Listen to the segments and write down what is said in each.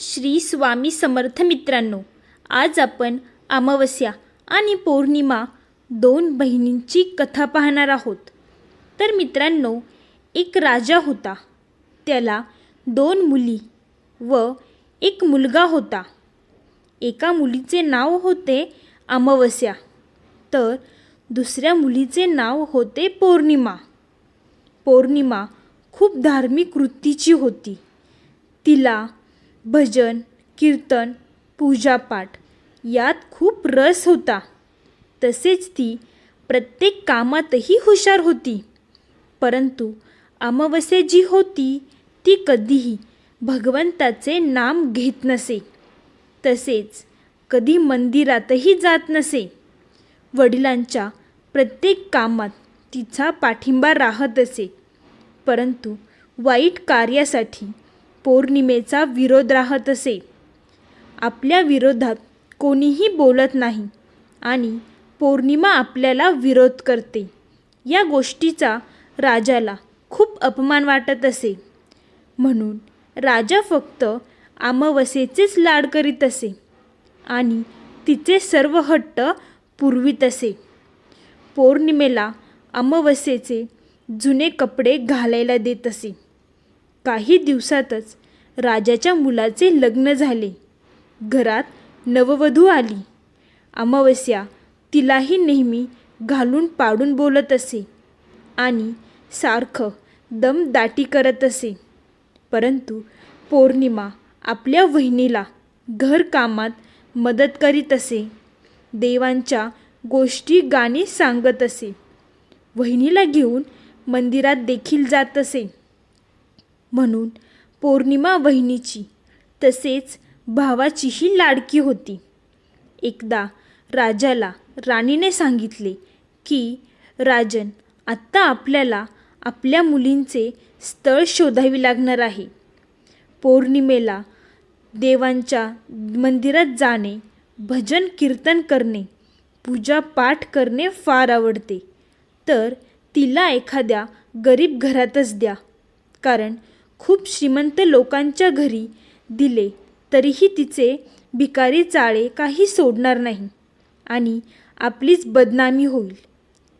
श्री स्वामी समर्थ मित्रांनो आज आपण अमावस्या आणि पौर्णिमा दोन बहिणींची कथा पाहणार आहोत. तर मित्रांनो एक राजा होता. त्याला दोन मुली व एक मुलगा होता. एका मुलीचे नाव होते अमावस्या तर दुसऱ्या मुलीचे नाव होते पौर्णिमा. पौर्णिमा खूप धार्मिक वृत्तीची होती. तिला भजन कीर्तन पूजापाठ यात खूप रस होता. तसेच ती प्रत्येक कामातही हुशार होती. परंतु अमावस्या जी होती ती कधीही भगवंताचे नाम घेत नसे. तसेच कधी मंदिरातही जात नसे. वडिलांच्या प्रत्येक कामात तिचा पाठिंबा राहत असे. परंतु वाईट कार्यासाठी पौर्णिमेचा विरोध राहत असे. आपल्या विरोधात कोणीही बोलत नाही आणि पौर्णिमा आपल्याला विरोध करते. या गोष्टीचा राजाला खूप अपमान वाटत असे. म्हणून राजा फक्त अमावस्येचेच लाड करीत असे आणि तिचे सर्व हट्ट पुरवीत असे. पौर्णिमेला अमावस्येचे जुने कपडे घालायला देत असे. काही दिवसातच राजाच्या मुलाचे लग्न झाले. घरात नववधू आली. अमावस्या तिलाही नेहमी घालून पाडून बोलत असे आणि सारखं दमदाटी करत असे. परंतु पौर्णिमा आपल्या वहिनीला घरकामात मदत करीत असे. देवांच्या गोष्टी गाणी सांगत असे. वहिनीला घेऊन मंदिरात देखील जात असे. म्हणून पौर्णिमा वहिनीची तसेच भावाचीही लाडकी होती. एकदा राजाला राणीने सांगितले की राजन आत्ता आपल्याला आपल्या मुलींचे स्थळ शोधावी लागणार आहे. पौर्णिमेला देवांच्या मंदिरात जाणे भजन कीर्तन करणे पूजा पाठ करणे फार आवडते. तर तिला एखाद्या गरीब घरातच द्या. कारण खूप श्रीमंत लोकांच्या घरी दिले तरीही तिचे भिकारी चाळे काही सोडणार नाही आणि आपलीच बदनामी होईल.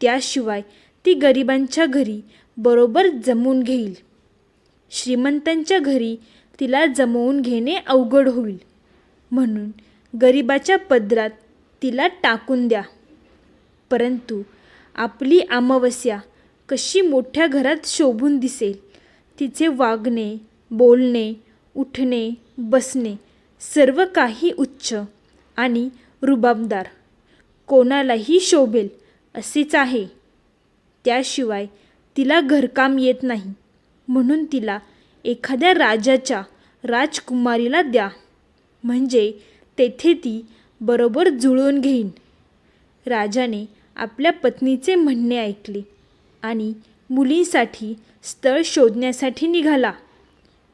त्याशिवाय ती गरिबांच्या घरी बरोबर जमवून घेईल. श्रीमंतांच्या घरी तिला जमवून घेणे अवघड होईल. म्हणून गरिबाच्या पदरात तिला टाकून द्या. परंतु आपली अमावस्या कशी मोठ्या घरात शोभून दिसेल? तिचे वागणे बोलणे उठणे बसणे सर्व काही उच्च आणि रुबाबदार. कोणालाही शोभेल असेच आहे. त्याशिवाय तिला घरकाम येत नाही. म्हणून तिला एखाद्या राजाच्या राजकुमारीला द्या. म्हणजे तेथे ती बरोबर जुळवून घेईन. राजाने आपल्या पत्नीचे म्हणणे ऐकले आणि मुलींसाठी स्थळ शोधण्यासाठी निघाला.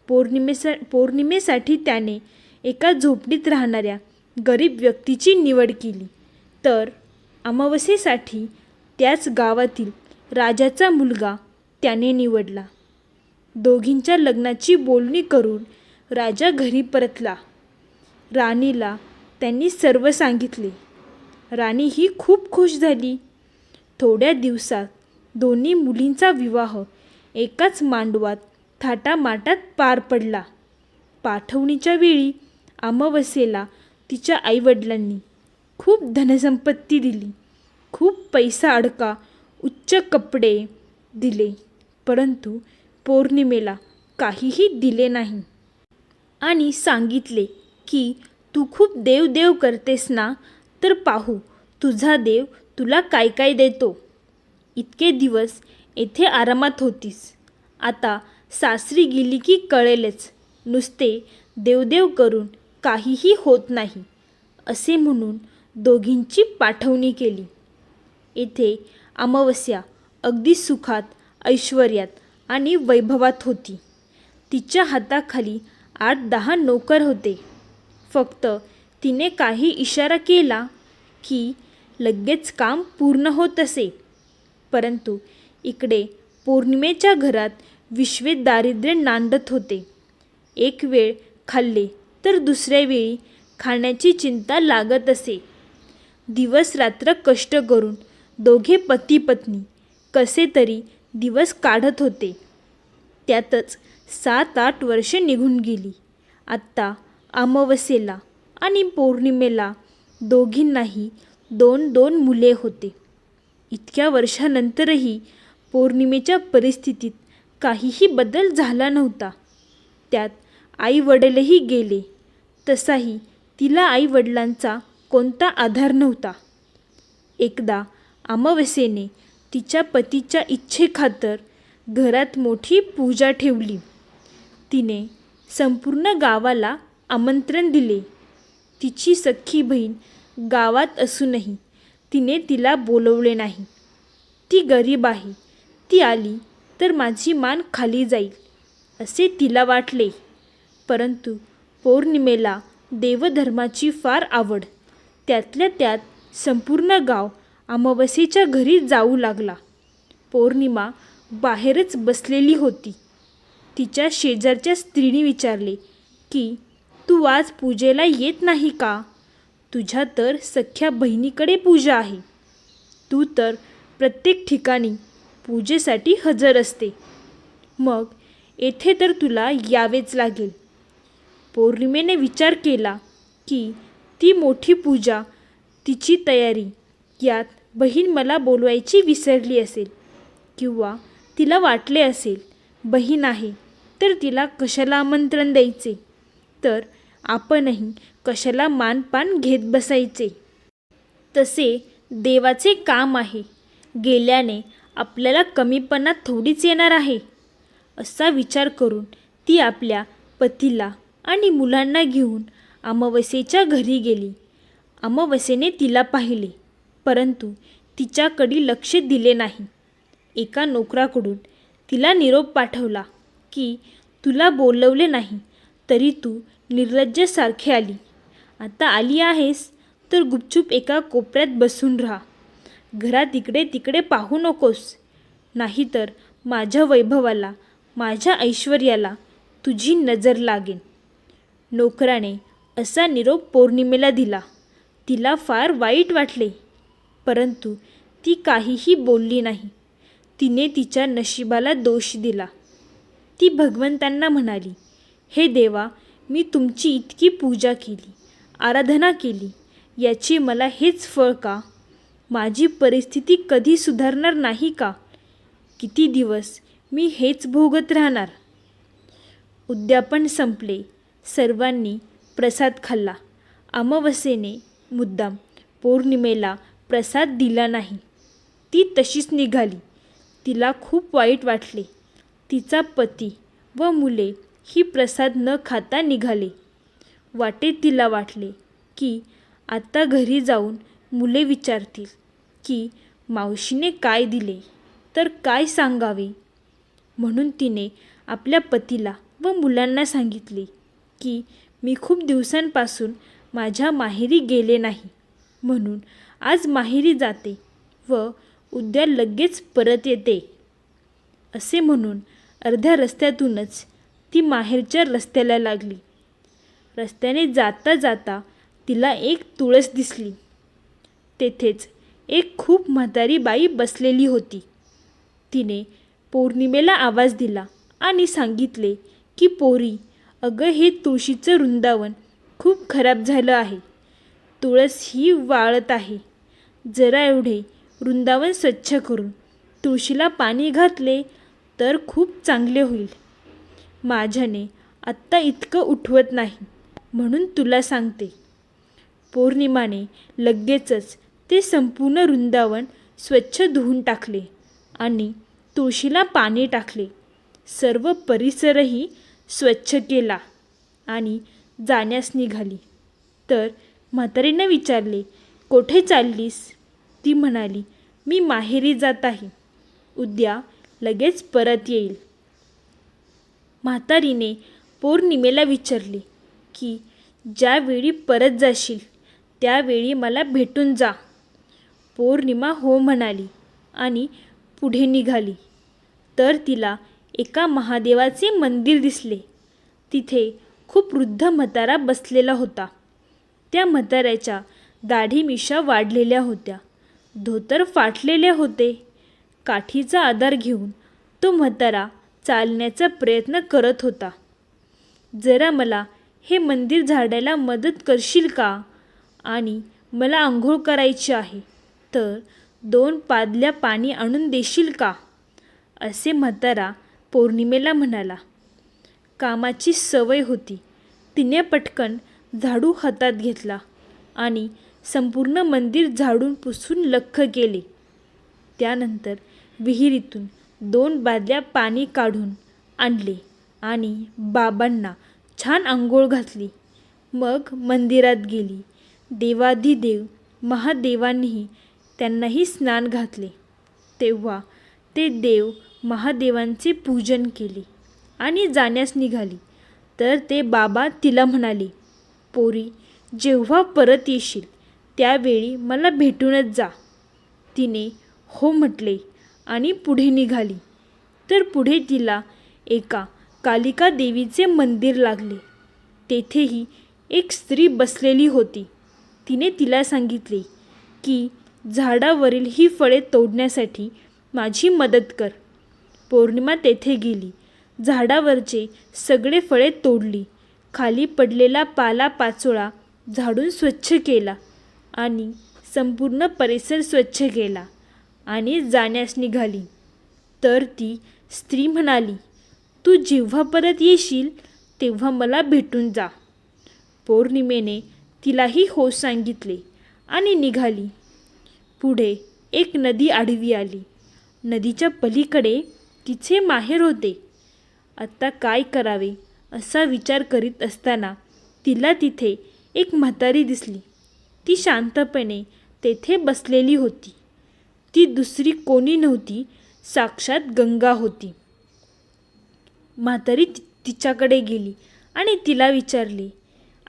पौर्णिमेसा पौर्णिमेसाठी त्याने एका झोपडीत राहणाऱ्या गरीब व्यक्तीची निवड केली. तर अमावस्येसाठी त्याच गावातील राजाचा मुलगा त्याने निवडला. दोघींच्या लग्नाची बोलणी करून राजा घरी परतला. राणीला त्यांनी सर्व सांगितले. राणी ही खूप खुश झाली. थोड्या दिवसात दोन्ही मुलींचा विवाह एकाच मांडवात थाटामाटात पार पडला. पाठवणीच्या वेळी अमावस्येला तिच्या आईवडिलांनी खूप धनसंपत्ती दिली. खूप पैसा अडका उच्च कपडे दिले परंतु पौर्णिमेला काहीही दिले नाही. आणि सांगितले की तू खूप देव देव करतेस ना तर पाहू तुझा देव तुला काय काय देतो? इतके दिवस येथे आरामात होतीस. आता सासरी गेली की कळेलच. नुसते देवदेव करून काहीही होत नाही असे म्हणून दोघींची पाठवणी केली. येथे अमावस्या अगदी सुखात ऐश्वर्यात आणि वैभवात होती. तिच्या हाताखाली आठ दहा नोकर होते. फक्त तिने काही इशारा केला की लगेच काम पूर्ण होत असे. परंतु इकडे पौर्णिमेच्या घरात विश्वे दारिद्र्य नांदत होते. एक वेळ खाल्ले तर दुसऱ्या वेळी खाण्याची चिंता लागत असे. दिवस रात्र कष्ट करून दोघे पती पत्नी कसे तरी दिवस काढत होते. त्यातच सात आठ वर्षे निघून गेली. आत्ता अमावस्येला आणि पौर्णिमेला दोघींनाही दोन दोन मुले होते. इतक्या वर्षानंतरही पौर्णिमेच्या परिस्थितीत काहीही बदल झाला नव्हता. त्यात आई वडीलही गेले. तसाही तिला आई वडिलांचा कोणता आधार नव्हता. एकदा अमावस्येने तिच्या पतीच्या इच्छेखातर घरात मोठी पूजा ठेवली. तिने संपूर्ण गावाला आमंत्रण दिले. तिची सख्खी बहीण गावात असूनही तिने तिला बोलवले नाही. ती गरीब आहे. ती आली तर माझी मान खाली जाईल असे तिला वाटले. परंतु पौर्णिमेला देवधर्माची फार आवड. त्यातल्या त्यात संपूर्ण गाव अमावस्येच्या घरी जाऊ लागला. पौर्णिमा बाहेरच बसलेली होती. तिच्या शेजारच्या स्त्रीने विचारले की तू आज पूजेला येत नाही का? तुझ्या तर सख्या बहिणीकडे पूजा आहे. तू तर प्रत्येक ठिकाणी पूजेसाठी हजर असते. मग येथे तर तुला यावेच लागेल. पौर्णिमेने विचार केला की ती मोठी पूजा तिची तयारी यात बहीण मला बोलवायची विसरली असेल किंवा तिला वाटले असेल बहीण आहे तर तिला कशाला आमंत्रण द्यायचे? तर आपणही कशाला मानपान घेत बसायचे? तसे देवाचे काम आहे. गेल्याने आपल्याला कमीपणा थोडीच येणार आहे. असा विचार करून ती आपल्या पतीला आणि मुलांना घेऊन अमावस्येच्या घरी गेली. अमावस्येने तिला पाहिले परंतु तिच्याकडे लक्ष दिले नाही. एका नोकराकडून तिला निरोप पाठवला की तुला बोलवले नाही तरी तू निर्लज्जसारखी आली. आता आली आहेस तर गुपचूप एका कोपऱ्यात बसून राहा. घरात इकडे तिकडे पाहू नकोस. नाहीतर माझ्या वैभवाला माझ्या ऐश्वर्याला तुझी नजर लागेल नोकराने असा निरोप पौर्णिमेला दिला. तिला फार वाईट वाटले परंतु ती काहीही बोलली नाही. तिने तिच्या नशिबाला दोष दिला. ती भगवंतांना म्हणाली हे देवा मी तुमची इतकी पूजा केली आराधना केली याची मला हेच फळ का? माझी परिस्थिती कधी सुधारणार नाही का? किती दिवस मी हेच भोगत राहणार? उद्यापन संपले. सर्वांनी प्रसाद खाल्ला. अमावस्येने मुद्दाम पौर्णिमेला प्रसाद दिला नाही. ती तशीच निघाली. तिला खूप वाईट वाटले. तिचा पती व मुले ही प्रसाद न खाता निघाले. वाटेत तिला वाटले की आता घरी जाऊन मुले विचारतील की मावशीने काय दिले? तर काय सांगावे? म्हणून तिने आपल्या पतीला व मुलांना सांगितले की मी खूप दिवसांपासून माझ्या माहेरी गेले नाही. म्हणून आज माहेरी जाते व उद्या लगेच परत येते. असे म्हणून अर्ध्या रस्त्यातूनच ती माहेरच्या रस्त्याला लागली. रस्त्याने जाता जाता तिला एक तुळस दिसली. तेथेच एक खूप म्हातारी बाई बसलेली होती. तिने पौर्णिमेला आवाज दिला आणि सांगितले की पोरी अगं हे तुळशीचं वृंदावन खूप खराब झालं आहे. तुळस ही वाळत आहे. जरा एवढे वृंदावन स्वच्छ करून तुळशीला पाणी घातले तर खूप चांगले होईल. माझ्याने आत्ता इतकं उठवत नाही म्हणून तुला सांगते. पौर्णिमाने लगेचच ते संपूर्ण वृंदावन स्वच्छ धुवून टाकले आणि तुळशीला पाणी टाकले. सर्व परिसरही स्वच्छ केला आणि जाण्यास निघाली. तर म्हातारीनं विचारले कोठे चाललीस? ती म्हणाली मी माहेरी जात आहे. उद्या लगेच परत येईल. म्हातारीने पौर्णिमेला विचारले की ज्यावेळी परत जाशील त्यावेळी मला भेटून जा. पौर्णिमा हो म्हणाली आणि पुढे निघाली. तर तिला एका महादेवाचे मंदिर दिसले. तिथे खूप वृद्ध म्हातारा बसलेला होता. त्या म्हाताऱ्याच्या दाढी मिशा वाढलेल्या होत्या. धोतर फाटलेले होते. काठीचा आधार घेऊन तो म्हातारा चालण्याचा प्रयत्न करत होता. जरा मला हे मंदिर झाडायला मदत करशील का? आणि मला आंघोळ करायची आहे तर दोन पादल्या पाणी आणून देशील का? असे म्हातारा पौर्णिमेला म्हणाला. कामाची सवय होती. तिने पटकन झाडू हातात घेतला आणि संपूर्ण मंदिर झाडून पुसून लख्ख केले. त्यानंतर विहिरीतून दोन बादल्या पाणी काढून आणले आणि बाबांना छान आंघोळ घातली. मग मंदिरात गेली. देवाधिदेव महादेवांनीही त्यांनाही स्नान घातले. तेव्हा ते देव महादेवांचे पूजन केले आणि जाण्यास निघाली. तर ते बाबा तिला म्हणाले पोरी जेव्हा परत येशील त्यावेळी मला भेटूनच जा तिने हो म्हटले. आणि पुढे निघाली. तर पुढे तिला एका कालिका देवीचे मंदिर लागले. तेथेही एक स्त्री बसलेली होती. तिने तिला सांगितले की झाडावरील ही फळे तोडण्यासाठी माझी मदत कर. पौर्णिमा तेथे गेली. झाडावरचे सगळे फळे तोडली. खाली पडलेला पाला पाचोळा झाडून स्वच्छ केला आणि संपूर्ण परिसर स्वच्छ केला. आणि जाण्यास निघाली. तर ती स्त्री म्हणाली तू जेव्हा परत येशील तेव्हा मला भेटून जा. पौर्णिमेने तिलाही हो सांगितले आणि निघाली. पुढे एक नदी आडवी आली. नदीच्या पलीकडे तिचे माहेर होते. आत्ता काय करावे असा विचार करीत असताना तिला तिथे एक म्हातारी दिसली. ती शांतपणे तेथे बसलेली होती. ती दुसरी कोणी नव्हती साक्षात गंगा होती. म्हातारी ति- तिच्याकडे गेली आणि तिला विचारले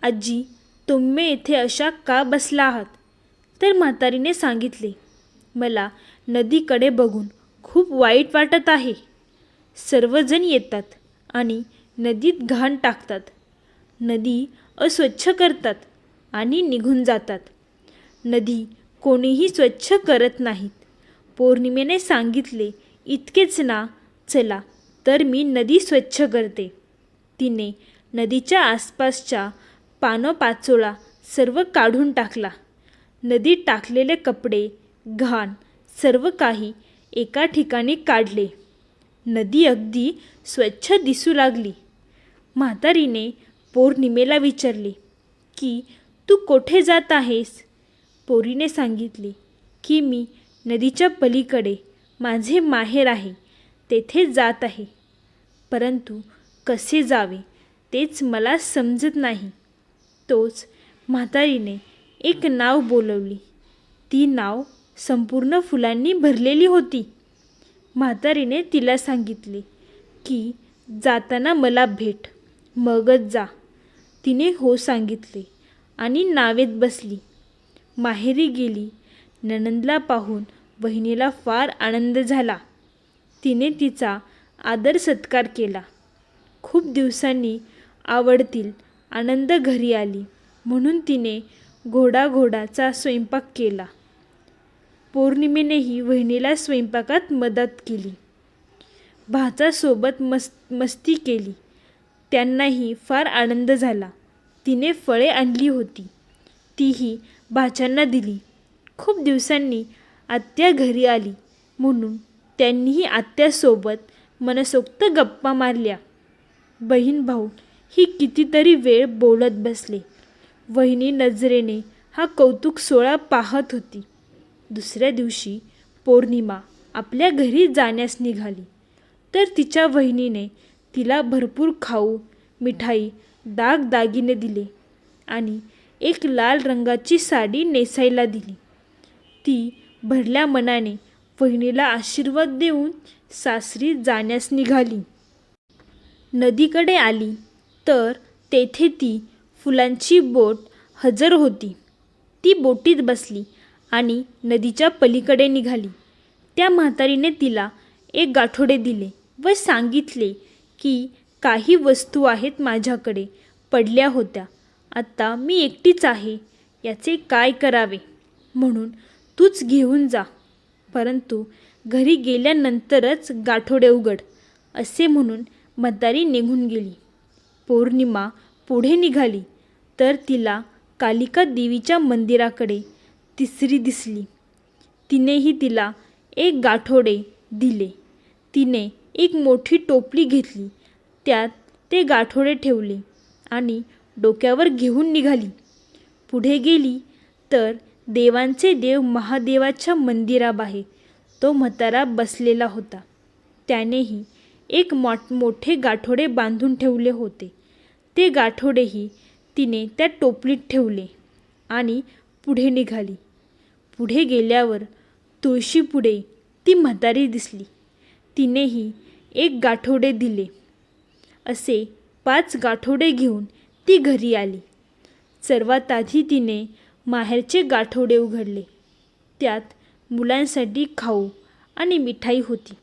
आजी तुम्ही येथे अशा का बसला आहात? तर म्हातारीने सांगितले मला नदीकडे बघून खूप वाईट वाटत आहे. सर्वजण येतात आणि नदीत घाण टाकतात. नदी अस्वच्छ करतात आणि निघून जातात. नदी कोणीही स्वच्छ करत नाहीत. पौर्णिमेने सांगितले इतकेच ना चला तर मी नदी स्वच्छ करते. तिने नदीच्या आसपासच्या पानोपाचोळा सर्व काढून टाकला. नदीत टाकलेले कपडे घाण सर्व काही एका ठिकाणी काढले. नदी अगदी स्वच्छ दिसू लागली. म्हातारीने पौर्णिमेला विचारले की तू कोठे जात आहेस? पोरीने सांगितले की मी नदीच्या पलीकडे माझे माहेर आहे तेथे जात आहे. परंतु कसे जावे तेच मला समजत नाही. तोच म्हातारीने एक नाव बोलवली. ती नाव संपूर्ण फुलांनी भरलेली होती. म्हातारीने तिला सांगितले की जाताना मला भेट मगच जा. तिने हो सांगितले आणि नावेत बसली. माहेरी गेली नणंदला पाहून बहिणीला फार आनंद झाला. तिने तिचा आदर सत्कार केला. खूप दिवसांनी आवडतील आनंद घरी आली म्हणून तिने घोडा घोडाचा स्वयंपाक केला. पौर्णिमेनेही वहिनीला स्वयंपाकात मदत केली. भाचासोबत मस् मस्ती केली. त्यांनाही फार आनंद झाला. तिने फळे आणली होती. तीही भाच्यांना दिली. खूप दिवसांनी आत्या घरी आली. म्हणून त्यांनीही आत्यासोबत मनसोक्त गप्पा मारल्या. बहीण भाऊ ही कितीतरी वेळ बोलत बसले. वहिनी नजरेने हा कौतुक सोहळा पाहत होती. दुसऱ्या दिवशी पौर्णिमा आपल्या घरी जाण्यास निघाली. तर तिच्या वहिनीने तिला भरपूर खाऊ मिठाई दागदागिने दिले आणि एक लाल रंगाची साडी नेसायला दिली. ती भरल्या मनाने वहिनीला आशीर्वाद देऊन सासरी जाण्यास निघाली. नदीकडे आली तर तेथे ती फुलांची बोट हजर होती. ती बोटीत बसली आणि नदीच्या पलीकडे निघाली. त्या म्हातारीने तिला एक गाठोडे दिले व सांगितले की काही वस्तू आहेत माझ्याकडे पडल्या होत्या. आत्ता मी एकटीच आहे याचे काय करावे म्हणून तूच घेऊन जा. परंतु घरी गेल्यानंतरच गाठोडे उघड असे म्हणून म्हातारी निघून गेली. पौर्णिमा पुढे निघाली तर तिला कालिका देवीच्या मंदिराकडे तिसरी दिसली. तिनेही तिला एक गाठोडे दिले. तिने एक मोठी टोपली घेतली त्यात ते गाठोडे ठेवले आणि डोक्यावर घेऊन निघाली. पुढे गेली तर देवांचे देव महादेवाच्या मंदिराबाहेर. तो म्हातारा बसलेला होता. त्यानेही एक मोठ मोठे गाठोडे बांधून ठेवले होते. ते गाठोडेही तिने त्या टोपलीत ठेवले आणि पुढे निघाली. पुढे गेल्यावर तुळशीपुढे ती म्हातारी दिसली. तिनेही एक गाठोडे दिले. असे पाच गाठोडे घेऊन ती घरी आली. सर्वात आधी तिने माहेरचे गाठोडे उघडले. त्यात मुलांसाठी खाऊ आणि मिठाई होती.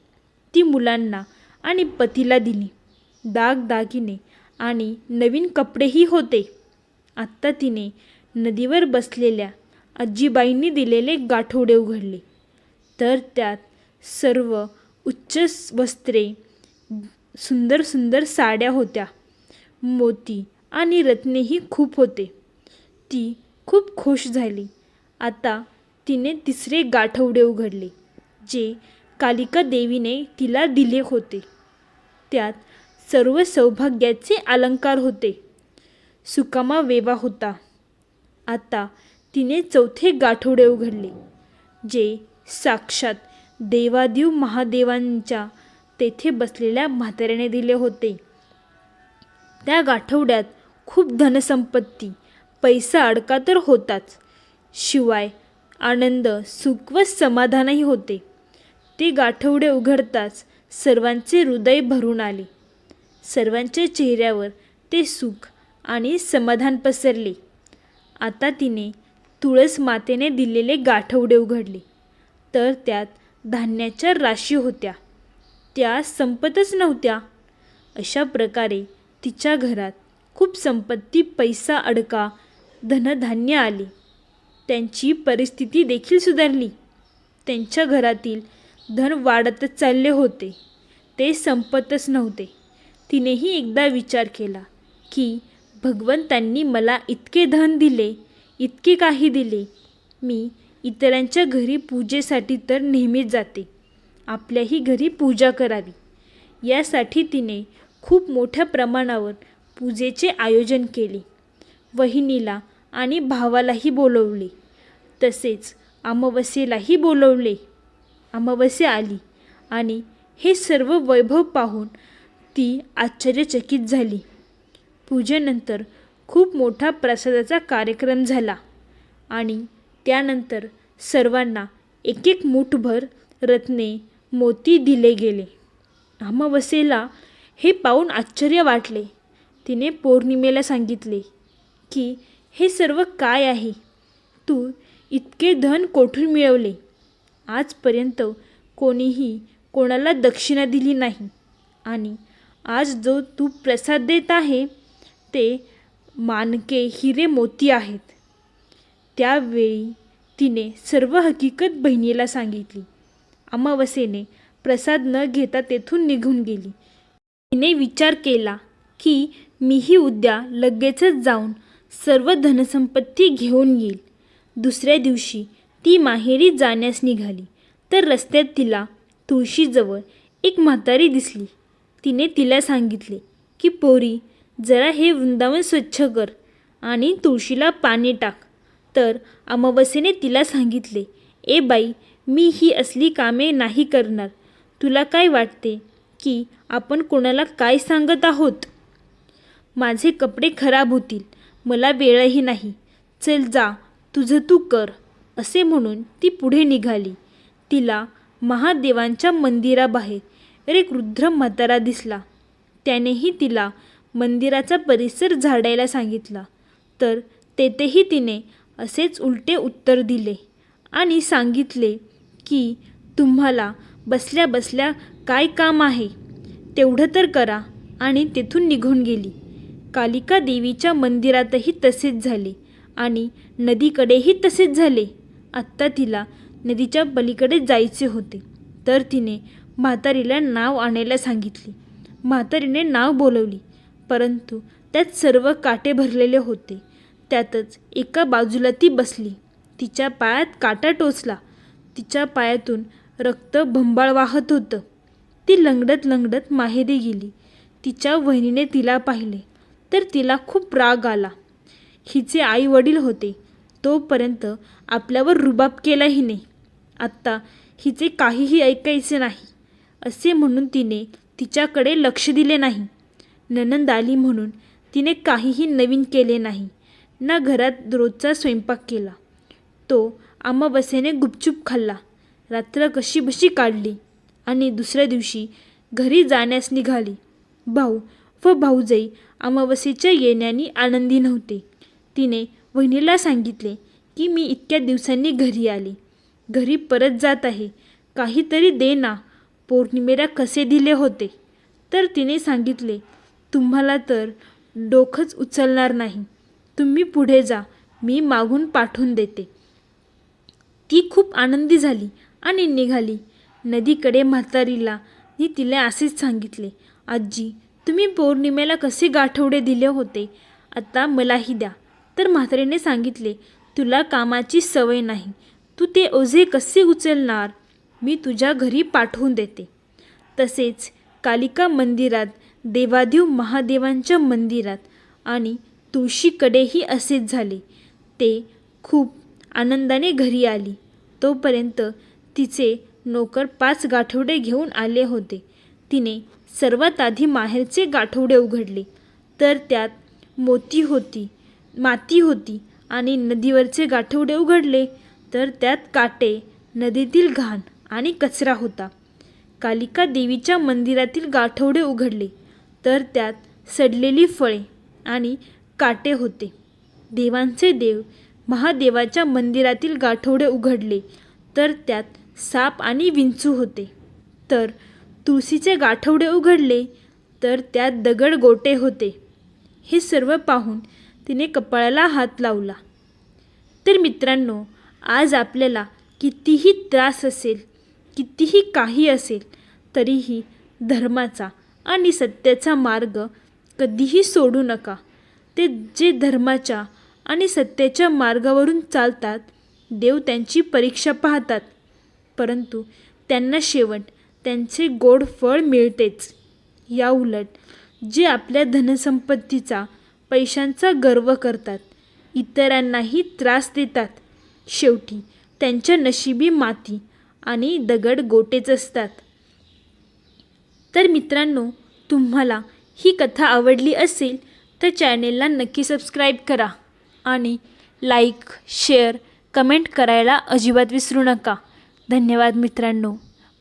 ती मुलांना आणि पतीला दिली. दागदागिने आणि नवीन कपडेही होते. आत्ता तिने नदीवर बसलेल्या आजीबाईंनी दिलेले गाठोडे उघडले. तर त्यात सर्व उच्च वस्त्रे सुंदर सुंदर साड्या होत्या. मोती आणि रत्नेही खूप होते. ती खूप खुश झाली. आता तिने तिसरे गाठवडे उघडले जे कालिका देवीने तिला दिले होते. त्यात सर्व सौभाग्याचे अलंकार होते. सुकामा वेवा होता. आता तिने चौथे गाठोडे उघडले जे साक्षात देवादेव महादेवांच्या तेथे बसलेल्या म्हाताऱ्याने दिले होते. त्या गाठवड्यात खूप धनसंपत्ती पैसा अडका तर होताच. शिवाय आनंद सुख व समाधानही होते. ते गाठवडे उघडताच सर्वांचे हृदय भरून आले. सर्वांच्या चेहऱ्यावर ते सुख आणि समाधान पसरले. आता तिने तुळस मातेने दिलेले गाठवडे उघडले. तर त्यात धान्याच्या राशी होत्या. त्या संपतच नव्हत्या. अशा प्रकारे तिच्या घरात खूप संपत्ती पैसा अडका धनधान्य आले. त्यांची परिस्थिती देखील सुधारली. त्यांच्या घरातील धन वाढतच चालले होते. ते संपतच नव्हते. तिनेही एकदा विचार केला की भगवंतांनी मला इतके धन दिले इतके काही दिले. मी इतरांच्या घरी पूजेसाठी तर नेहमीच जाते. आपल्याही घरी पूजा करावी. यासाठी तिने खूप मोठ्या प्रमाणावर पूजेचे आयोजन केले. वहिनीला आणि भावालाही बोलवले. तसेच अमावस्येलाही बोलवले. अमावस्या आली आणि हे सर्व वैभव पाहून ती आश्चर्यचकित झाली. पूजेनंतर खूप मोठा प्रसादाचा कार्यक्रम झाला आणि त्यानंतर सर्वांना एक एक मूठभर रत्ने मोती दिले गेले. अमावस्येला हे पाहून आश्चर्य वाटले. तिने पौर्णिमेला सांगितले की हे सर्व काय आहे? तू इतके धन कोठून मिळवले? आजपर्यंत कोणीही कोणाला दक्षिणा दिली नाही. आणि आज जो तू प्रसाद देत आहे ते मानके हिरे मोती आहेत. त्यावेळी तिने सर्व हकीकत बहिणीला सांगितली. अमावस्येने प्रसाद न घेता तेथून निघून गेली. तिने विचार केला की मीही उद्या लगेचच जाऊन सर्व धनसंपत्ती घेऊन येईल. दुसऱ्या दिवशी ती माहेरी जाण्यास निघाली. तर रस्त्यात तिला तुळशीजवळ एक म्हातारी दिसली. तिने तिला सांगितले की पोरी जरा हे वृंदावन स्वच्छ कर आणि तुळशीला पाणी टाक. तर अमावस्येने तिला सांगितले ए बाई मी ही असली कामे नाही करणार. तुला काय वाटते की आपण कोणाला काय सांगत आहोत? माझे कपडे खराब होतील. मला वेळही नाही. चल जा तुझं तू कर असे म्हणून ती पुढे निघाली. तिला महादेवांच्या मंदिराबाहेर एक रुद्र म्हातारा दिसला. त्यानेही तिला मंदिराचा परिसर झाडायला सांगितला. तर तेथेही तिने असेच उलटे उत्तर दिले आणि सांगितले की तुम्हाला बसल्या बसल्या काय काम आहे? तेवढं तर करा आणि तेथून निघून गेली. कालिका देवीच्या मंदिरातही तसेच झाले आणि नदीकडेही तसेच झाले. आत्ता तिला नदीच्या पलीकडे जायचे होते. तर तिने म्हातारीला नाव आणायला सांगितले. म्हातारीने नाव बोलवली. परंतु त्यात सर्व काटे भरलेले होते. त्यातच एका बाजूला ती बसली. तिच्या पायात काटा टोचला. तिच्या पायातून रक्त भंबाळ वाहत होतं. ती लंगडत लंगडत माहेरी गेली. तिच्या वहिनीने तिला पाहिले. तर तिला खूप राग आला. हिचे आई वडील होते. तोपर्यंत आपल्यावर रुबाब केलाही नाही. आत्ता हिचे काहीही ऐकायचे नाही. असे म्हणून तिने तिच्याकडे लक्ष दिले नाही. ननंद आली म्हणून तिने काहीही नवीन केले नाही. ना घरात रोजचा स्वयंपाक केला. तो अमावस्येने गुपचूप खाल्ला. रात्र कशी बशी काढली आणि दुसऱ्या दिवशी घरी जाण्यास निघाली. भाऊ व भाऊजाई अमावस्येच्या येण्याने आनंदी नव्हते. तिने वहिनीला सांगितले की मी इतक्या दिवसांनी घरी आले. घरी परत जात आहे. काहीतरी दे ना. पौर्णिमेला कसे दिले होते? तर तिने सांगितले तुम्हाला तर डोकंच उचलणार नाही. तुम्ही पुढे जा. मी मागून पाठवून देते. ती खूप आनंदी झाली आणि निघाली. नदीकडे म्हातारीला नी तिला असेच सांगितले आजी तुम्ही पौर्णिमेला कसे गाठवडे दिले होते? आता मलाही द्या. तर म्हातारीने सांगितले तुला कामाची सवय नाही. तू ते ओझे कसे उचलणार? मी तुझ्या घरी पाठवून देते. तसेच कालिका मंदिरात देवादेव महादेवांच्या मंदिरात आणि तुळशीकडेही असेच झाले. ते खूप आनंदाने घरी आली. तोपर्यंत तिचे नोकर पाच गाठवडे घेऊन आले होते. तिने सर्वात आधी माहेरचे गाठोडे उघडले. तर त्यात मोती होती माती होती आणि नदीवरचे गाठोडे उघडले. तर त्यात काटे नदीतील घाण आणि कचरा होता. कालिका देवीच्या मंदिरातील गाठोडे उघडले. तर त्यात सडलेली फळे आणि काटे होते. देवांचे देव महादेवाच्या मंदिरातील गाठोडे उघडले. तर त्यात साप आणि विंचू होते. तर तुळशीचे गाठवडे उघडले तर त्यात दगड गोटे होते. हे सर्व पाहून तिने कपाळाला हात लावला. तर मित्रांनो आज आपल्याला कितीही त्रास असेल कितीही काही असेल तरीही धर्माचा आणि सत्याचा मार्ग कधीही सोडू नका. ते जे धर्माच्या आणि सत्याच्या मार्गावरून चालतात देव त्यांची परीक्षा पाहतात. परंतु त्यांना शेवट त्यांचे गोड फळ मिळतेच. या उलट जे आपल्या धनसंपत्तीचा पैशांचा गर्व करतात इतरांनाही त्रास देतात. शेवटी त्यांच्या नशिबी माती आणि दगड गोटेच असतात. तर मित्रांनो तुम्हाला ही कथा आवडली असेल तर चॅनेलला नक्की सबस्क्राईब करा आणि लाईक शेअर कमेंट करायला अजिबात विसरू नका. धन्यवाद मित्रांनो.